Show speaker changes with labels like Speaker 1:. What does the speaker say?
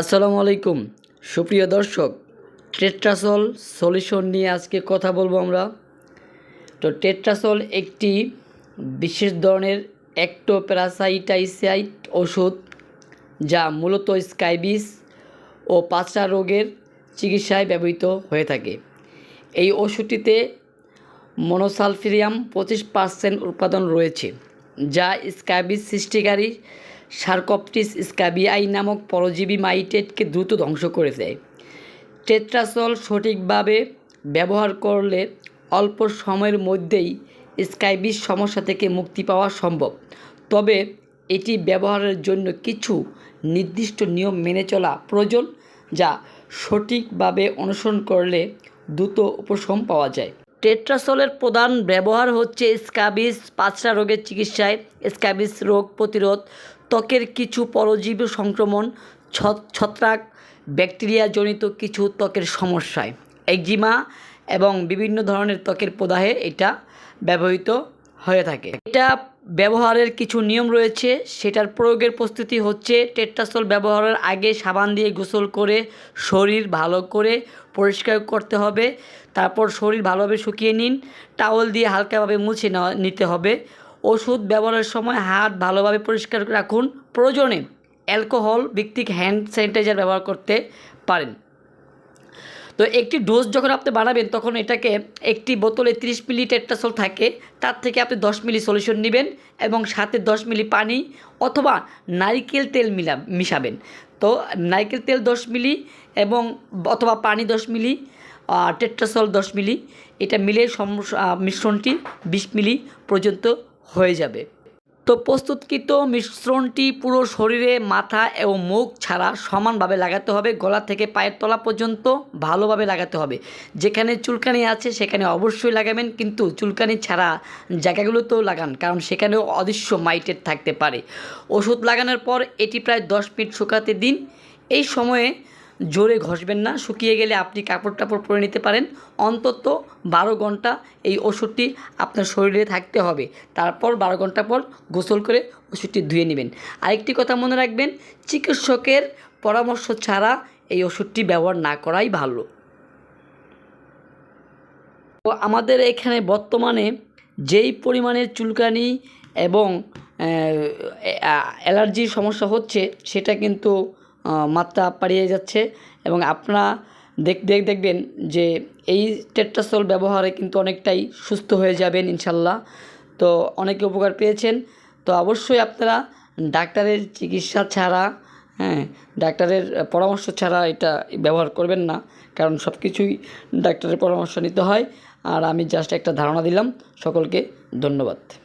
Speaker 1: আসসালামু আলাইকুম। সুপ্রিয় দর্শক, টেট্রাসল সলিউশন নিয়ে আজকে কথা বলব আমরা। তো টেট্রাসল একটি বিশেষ ধরনের অ্যাক্টোপ্যারাসাইটাইসাইট ওষুধ যা মূলত স্কাইবিস ও পাঁচটা রোগের চিকিৎসায় ব্যবহৃত হয়ে থাকে। এই ওষুধটিতে মনোসালফিরিয়াম পঁচিশ পার্সেন্ট উৎপাদন রয়েছে, যা স্ক্যাবিস সৃষ্টিকারী সার্কপটিস স্ক্যাবিআই নামক পরজীবী মাইটেটকে দ্রুত ধ্বংস করে দেয়। টেট্রাসল সঠিকভাবে ব্যবহার করলে অল্প সময়ের মধ্যেই স্কাইবিস সমস্যা থেকে মুক্তি পাওয়া সম্ভব। তবে এটি ব্যবহারের জন্য কিছু নির্দিষ্ট নিয়ম মেনে চলা প্রয়োজন, যা সঠিকভাবে অনুসরণ করলে দ্রুত উপশম পাওয়া যায়। টেট্রাসলের প্রধান ব্যবহার হচ্ছে স্ক্যাবিস পাঁচটা রোগের চিকিৎসায় স্ক্যাবিস রোগ প্রতিরোধ ত্বকের কিছু পরজীবী সংক্রমণ ছত্রাক ব্যাকটেরিয়াজনিত কিছু ত্বকের সমস্যায়। একজিমা এবং বিভিন্ন ধরনের ত্বকের প্রদাহে এটা ব্যবহৃত হয়ে থাকে। এটা ব্যবহারের কিছু নিয়ম রয়েছে। সেটার প্রয়োগের প্রস্তুতি হচ্ছে টেট্রাসল ব্যবহারের আগে সাবান দিয়ে গোসল করে শরীর ভালো করে পরিষ্কার করতে হবে। তারপর শরীর ভালোভাবে শুকিয়ে নিন। টাওয়াল দিয়ে হালকাভাবে মুছে নিতে হবে। ওষুধ ব্যবহারের সময় হাত ভালোভাবে পরিষ্কার রাখুন। প্রয়োজনে অ্যালকোহল ভিত্তিক হ্যান্ড স্যানিটাইজার ব্যবহার করতে পারেন। তো একটি ডোজ যখন আপনি বানাবেন, তখন এটাকে একটি বোতলে 30 মিলি টেট্রাসল থাকে। তার থেকে আপনি 10 মিলি সলিউশন নেবেন এবং সাথে 10 মিলি পানি অথবা নারিকেল তেল মিলা, মিশাবেন। তো নারকেল তেল 10 মিলি এবং অথবা পানি 10 মিলি টেট্রাসল 10 মিলি। এটা মিলে মিশ্রণটি 20 মিলি পর্যন্ত হয়ে যাবে। তো প্রস্তুতকৃত মিশ্রণটি পুরো শরীরে, মাথা এবং মুখ ছাড়া সমানভাবে লাগাতে হবে। গলা থেকে পায়ের তলা পর্যন্ত ভালোভাবে লাগাতে হবে। যেখানে চুলকানি আছে সেখানে অবশ্যই লাগাবেন, কিন্তু চুলকানি ছাড়া জায়গাগুলোতেও লাগান, কারণ সেখানেও অদৃশ্য মাইটের থাকতে পারে। ওষুধ লাগানোর পর এটি প্রায় দশ মিনিট শুকাতে দিন। এই সময়ে জোরে ঘষবেন না, শুকিয়ে গেলে আপনি কাপড় টাপড় পরে নিতে পারেন। অন্তত বারো ঘণ্টা এই ওষুধটি আপনার শরীরে থাকতে হবে। তারপর বারো ঘণ্টা পর গোসল করে ওষুধটি ধুয়ে নেবেন। আরেকটি কথা মনে রাখবেন, চিকিৎসকের পরামর্শ ছাড়া এই ওষুধটি ব্যবহার না করাই ভালো। তো আমাদের এখানে বর্তমানে যেই পরিমাণের চুলকানি এবং অ্যালার্জির সমস্যা হচ্ছে, সেটা কিন্তু মাত্রা পাড়িয়ে যাচ্ছে এবং আপনারা দেখ, দেখ- দেখবেন যে এই টেট্রাসল ব্যবহারে কিন্তু অনেকটাই সুস্থ হয়ে যাবেন ইনশাল্লাহ। তো অনেকে উপকার পেয়েছেন। তো অবশ্যই আপনারা ডাক্তারের চিকিৎসা ছাড়া হ্যাঁ ডাক্তারের পরামর্শ ছাড়া এটা ব্যবহার করবেন না। কারণ সব কিছুই ডাক্তারের পরামর্শ নিতে হয়। আর আমি জাস্ট একটা ধারণা দিলাম। সকলকে ধন্যবাদ।